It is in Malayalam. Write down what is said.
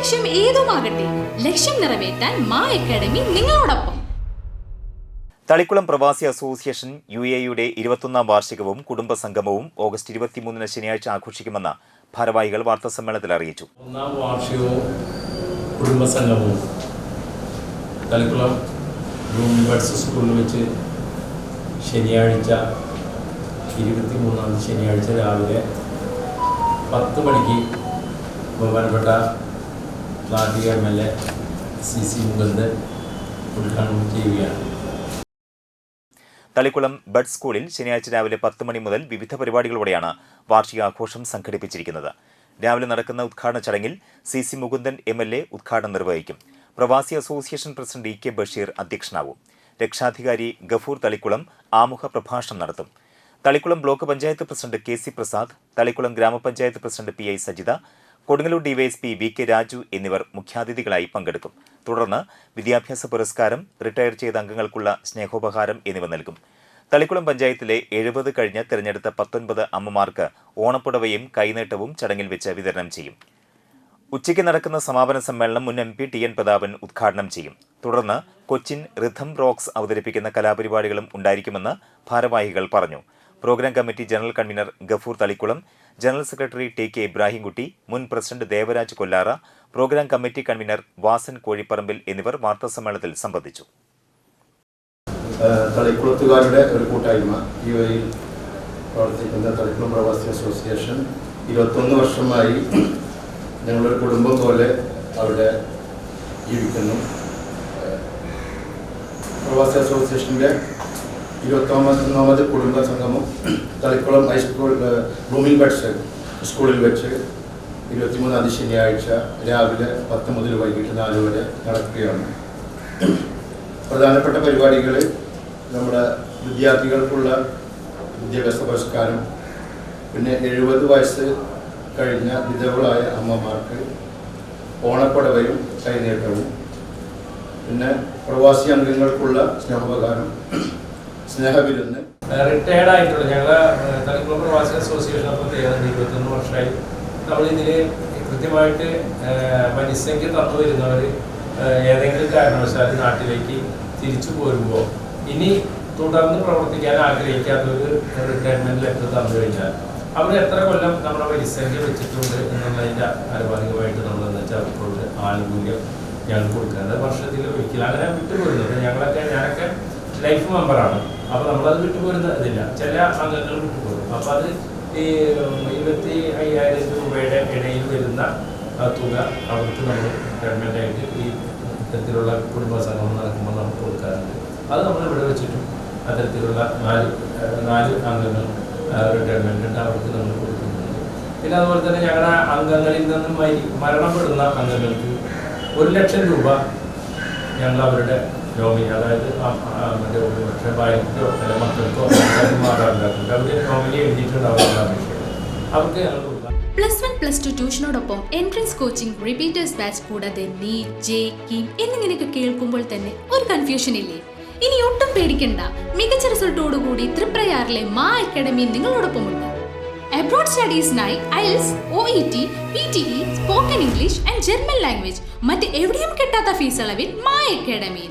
ലക്ഷ്യം ഏതുമാകട്ടെ ലക്ഷ്യം നിറവേറ്റാൻ മാ അക്കാഡമി നിങ്ങളോടൊപ്പം. തളിക്കുളം പ്രവാസി അസോസിയേഷൻ യു എയുടെ ഇരുപത്തൊന്നാം വാർഷികവും കുടുംബ സംഗമവും ഓഗസ്റ്റ് ഇരുപത്തിമൂന്നിന് ശനിയാഴ്ച ആഘോഷിക്കുമെന്ന് ഭാരവാഹികൾ വാർത്താസമ്മേളനത്തിൽ അറിയിച്ചു. ഒന്നാം വാർഷികവും കുടുംബസംഗമവും തളിക്കുളം ബ്ലൂം ബഡ്സ് സ്കൂളിൽ വെച്ച് ശനിയാഴ്ച ഇരുപത്തിമൂന്നാം ശനിയാഴ്ച രാവിലെ പത്ത് മണിക്ക് ബഹുമാനപ്പെട്ട Nattika M L A C C Mukundan ഉദ്ഘാടനം ചെയ്യുകയാണ്. തളിക്കുളം ബഡ് സ്കൂളിൽ ശനിയാഴ്ച രാവിലെ പത്ത് മണി മുതൽ വിവിധ പരിപാടികളോടെയാണ് വാർഷികാഘോഷം സംഘടിപ്പിച്ചിരിക്കുന്നത്. രാവിലെ നടക്കുന്ന ഉദ്ഘാടന ചടങ്ങിൽ C C Mukundan M L A ഉദ്ഘാടനം നിർവഹിക്കും. പ്രവാസി association president E K Basheer അധ്യക്ഷനാവും. രക്ഷാധികാരി ഗഫൂർ തളിക്കുളം ആമുഖ പ്രഭാഷണം നടത്തും. Thalikulam block panchayat president K C Prasad Thalikulam ഗ്രാമപഞ്ചായത്ത് president P I Sajitha Kodungallur DYSP V K Raju എന്നിവർ മുഖ്യാതിഥികളായി പങ്കെടുക്കും. തുടർന്ന് വിദ്യാഭ്യാസ പുരസ്കാരം റിട്ടയർ ചെയ്ത അംഗങ്ങൾക്കുള്ള സ്നേഹോപഹാരം എന്നിവ നൽകും. തളിക്കുളം പഞ്ചായത്തിലെ എഴുപത് കഴിഞ്ഞ് തിരഞ്ഞെടുത്ത പത്തൊൻപത് അമ്മമാർക്ക് ഓണപ്പുടവയും കൈനീട്ടവും ചടങ്ങിൽ വെച്ച് വിതരണം ചെയ്യും. ഉച്ചയ്ക്ക് നടക്കുന്ന സമാപന സമ്മേളനം മുൻ M P T N Prathapan ഉദ്ഘാടനം ചെയ്യും. തുടർന്ന് കൊച്ചിൻ റിഥം റോക്സ് അവതരിപ്പിക്കുന്ന കലാപരിപാടികളും ഉണ്ടായിരിക്കുമെന്ന് ഭാരവാഹികൾ പറഞ്ഞു. Programme committee general convener Gafoor Thalikulam general secretary T K Ibrahimkutty മുൻ president Devaraj Kollara programme committee convener Vasan Kozhipparambil എന്നിവർ വാർത്താസമ്മേളനത്തിൽ സംബന്ധിച്ചു. തളിക്കുളത്തുകാരുടെ ഒരു കൂട്ടായ്മ. ഈ വഴിയിൽ പ്രവർത്തിക്കുന്ന തളിക്കുളം പ്രവാസി അസോസിയേഷൻ ഇരുപത്തൊന്ന് വർഷമായി ഞങ്ങളൊരു കുടുംബം പോലെ അവിടെ ജീവിക്കുന്നു. പ്രവാസി അസോസിയേഷന്റെ ഇരുപത്തൊമ്പത് കുടുംബ സംഗമം. തളിക്കുളം ഹൈസ്കൂൾ ബ്ലൂമിംഗ് ബഡ്സ് സ്കൂളിൽ വെച്ച് ഇരുപത്തിമൂന്നാം തീയതി ശനിയാഴ്ച രാവിലെ പത്ത് മുതൽ വൈകിട്ട് നാല് വരെ നടക്കുകയാണ്. പ്രധാനപ്പെട്ട പരിപാടികൾ നമ്മുടെ വിദ്യാർത്ഥികൾക്കുള്ള വിദ്യാഭ്യാസ പുരസ്കാരം പിന്നെ എഴുപത് വയസ്സ് കഴിഞ്ഞ വിധവകളായ അമ്മമാർക്ക് ഓണപ്പടവയും കൈനീട്ടവും പിന്നെ പ്രവാസി അംഗങ്ങൾക്കുള്ള സ്നേഹോപകാരം സ്നേഹവിരുന്ന്. റിട്ടയർഡ് ആയിട്ടുള്ള. ഞങ്ങൾ ഏഹ്, പ്രവാസി അസോസിയേഷൻ ചെയ്യുന്നത് ഇരുപത്തൊന്ന് വർഷമായി നമ്മളിതിൽ കൃത്യമായിട്ട് മനുഷ്യക്ക് തന്നു വരുന്നവർ ഏതെങ്കിലും കാരണവശാൽ നാട്ടിലേക്ക് തിരിച്ചു പോരുമ്പോൾ ഇനി തുടർന്ന് പ്രവർത്തിക്കാൻ ആഗ്രഹിക്കാത്തൊരു റിട്ടയർമെന്റ് ലെറ്റർ തന്നു കഴിഞ്ഞാൽ അവർ എത്ര കൊല്ലം നമ്മുടെ പരിസംഖ്യ വെച്ചിട്ടുണ്ട് എന്നുള്ളതിന്റെ ആനുപാതികമായിട്ട് നമ്മൾ എന്ന് വെച്ചാൽ അവർക്കുള്ള ആനുകൂല്യം ഞങ്ങൾ കൊടുക്കുന്നത്. വർഷത്തിൽ ഒരിക്കലും അങ്ങനെ വിട്ടുപോരുന്നത്. ഞങ്ങളൊക്കെ ഞാനൊക്കെ ലൈഫ് മെമ്പറാണ് അപ്പോൾ നമ്മളത് വിട്ടുപോരുന്ന ഇതില്ല. ചില അംഗങ്ങൾ വിട്ടുപോരും. അപ്പോൾ അത് ഈ ഇരുപത്തി അയ്യായിരം രൂപയുടെ ഇടയിൽ വരുന്ന തുക അവർക്ക് നമ്മൾ ഗവൺമെന്റായിട്ട് ഈ ഇത്തരത്തിലുള്ള കുടുംബ സംഗമം നടക്കുമ്പോൾ നമുക്ക് കൊടുക്കാറുണ്ട്. അത് നമ്മൾ ഇവിടെ വെച്ചിട്ടും അത്തരത്തിലുള്ള നാല് നാല് അംഗങ്ങൾ റിട്ടയർമെന്റ് ഉണ്ട് അവർക്ക് നമ്മൾ കൊടുക്കുന്നുണ്ട്. പിന്നെ അതുപോലെ തന്നെ ഞങ്ങളുടെ അംഗങ്ങളിൽ നിന്നും മരി മരണപ്പെടുന്ന അംഗങ്ങൾക്ക് ഒരു ലക്ഷം രൂപ ഞങ്ങൾ അവരുടെ നോമിനി അതായത് മറ്റേ ഒരു പക്ഷേ ഭാര്യയ്ക്കോ അല്ല മക്കൾക്കോ മാതാപിതാക്കൾക്ക് അവർ നോമിനി എഴുതിയിട്ടുണ്ടാവുന്ന അവർക്ക് ഞങ്ങൾ പ്ലസ് വൺ പ്ലസ് ടു ട്യൂഷനോടൊപ്പം എൻട്രൻസ് കോച്ചിങ് റിപ്പീറ്റേഴ്സ് ബാച്ച് കൂടാതെ നീറ്റ് ജെ കിം എന്നിങ്ങനെയൊക്കെ കേൾക്കുമ്പോൾ തന്നെ ഒരു കൺഫ്യൂഷൻ ഇല്ലേ? ഇനി ഒട്ടും പേടിക്കണ്ട. മികച്ച റിസൾട്ടോടുകൂടി തൃപ്രയാറിലെ മാ അക്കാഡമി നിങ്ങളോടൊപ്പമുണ്ട് abroad സ്റ്റഡീസിനായി IELTS O E T P T E spoken English and German language മറ്റ് എവിടെയും കിട്ടാത്ത ഫീസ് അളവിൽ മാ അക്കാഡമിയിൽ